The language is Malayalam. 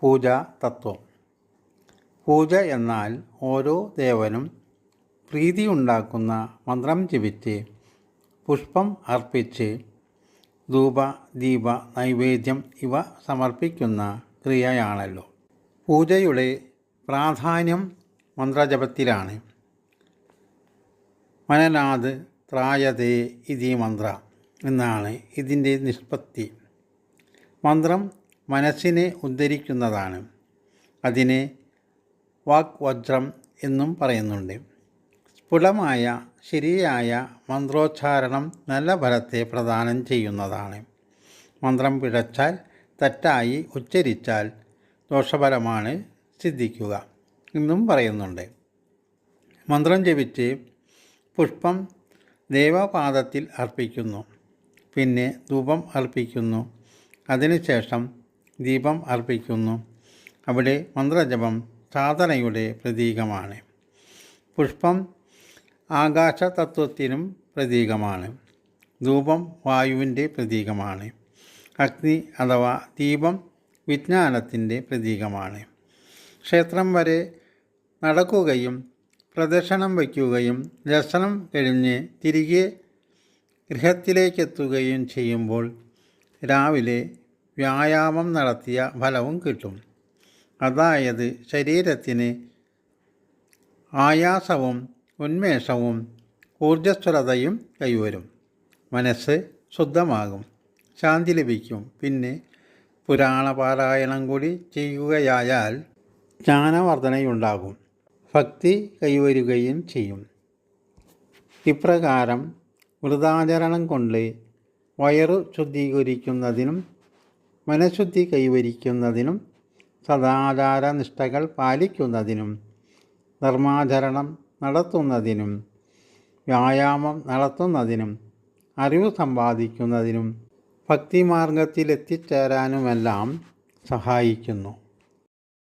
പൂജ തത്വം. പൂജ എന്നാൽ ഓരോ ദേവനും പ്രീതിയുണ്ടാക്കുന്ന മന്ത്രം ജപിച്ച് പുഷ്പം അർപ്പിച്ച് ധൂപ ദീപ നൈവേദ്യം ഇവ സമർപ്പിക്കുന്ന ക്രിയയാണല്ലോ. പൂജയുടെ പ്രാധാന്യം മന്ത്രജപത്തിലാണ്. മനനാഥ് ത്രായതേ ഇതി മന്ത്ര എന്നാണ് ഇതിന്റെ നിഷ്പത്തി. മന്ത്രം മനസ്സിനെ ഉദ്ധരിക്കുന്നതാണ്. അതിനെ വാക്വജ്രം എന്നും പറയുന്നുണ്ട്. സ്ഫുടമായ ശരിയായ മന്ത്രോച്ചാരണം നല്ല ഫലത്തെ പ്രദാനം ചെയ്യുന്നതാണ്. മന്ത്രം പിഴച്ചാൽ തെറ്റായി ഉച്ചരിച്ചാൽ ദോഷഫലമാണ് സിദ്ധിക്കുക എന്നും പറയുന്നുണ്ട്. മന്ത്രം ജപിച്ച് പുഷ്പം ദേവപാദത്തിൽ അർപ്പിക്കുന്നു. പിന്നെ ധൂപം അർപ്പിക്കുന്നു. അതിനുശേഷം ദീപം അർപ്പിക്കുന്നു. അവിടെ മന്ത്രജപം സാധനയുടെ പ്രതീകമാണ്. പുഷ്പം ആകാശതത്വത്തിനും പ്രതീകമാണ്. ധൂപം വായുവിന്റെ പ്രതീകമാണ്. അഗ്നി അഥവാ ദീപം വിജ്ഞാനത്തിന്റെ പ്രതീകമാണ്. ക്ഷേത്രം വരെ നടക്കുകയും പ്രദക്ഷിണം വയ്ക്കുകയും ദർശനം കഴിഞ്ഞ് തിരികെ ഗൃഹത്തിലേക്കെത്തുകയും ചെയ്യുമ്പോൾ രാവിലെ വ്യായാമം നടത്തിയ ഫലവും കിട്ടും. അതായത് ശരീരത്തിന് ആയാസവും ഉന്മേഷവും ഊർജസ്വലതയും കൈവരും. മനസ്സ് ശുദ്ധമാകും. ശാന്തി ലഭിക്കും. പിന്നെ പുരാണ പാരായണം കൂടി ചെയ്യുകയായാൽ ജ്ഞാനവർദ്ധനയുണ്ടാകും. ഭക്തി കൈവരുകയും ചെയ്യും. ഇപ്രകാരം വ്രതാചരണം കൊണ്ട് വയറു ശുദ്ധീകരിക്കുന്നതിനും മനഃശുദ്ധി കൈവരിക്കുന്നതിനും സദാചാര നിഷ്ഠകൾ പാലിക്കുന്നതിനും ധർമാചരണം നടത്തുന്നതിനും വ്യായാമം നടത്തുന്നതിനും അറിവ് സമ്പാദിക്കുന്നതിനും ഭക്തിമാർഗത്തിലെത്തിച്ചേരാനുമെല്ലാം സഹായിക്കുന്നു.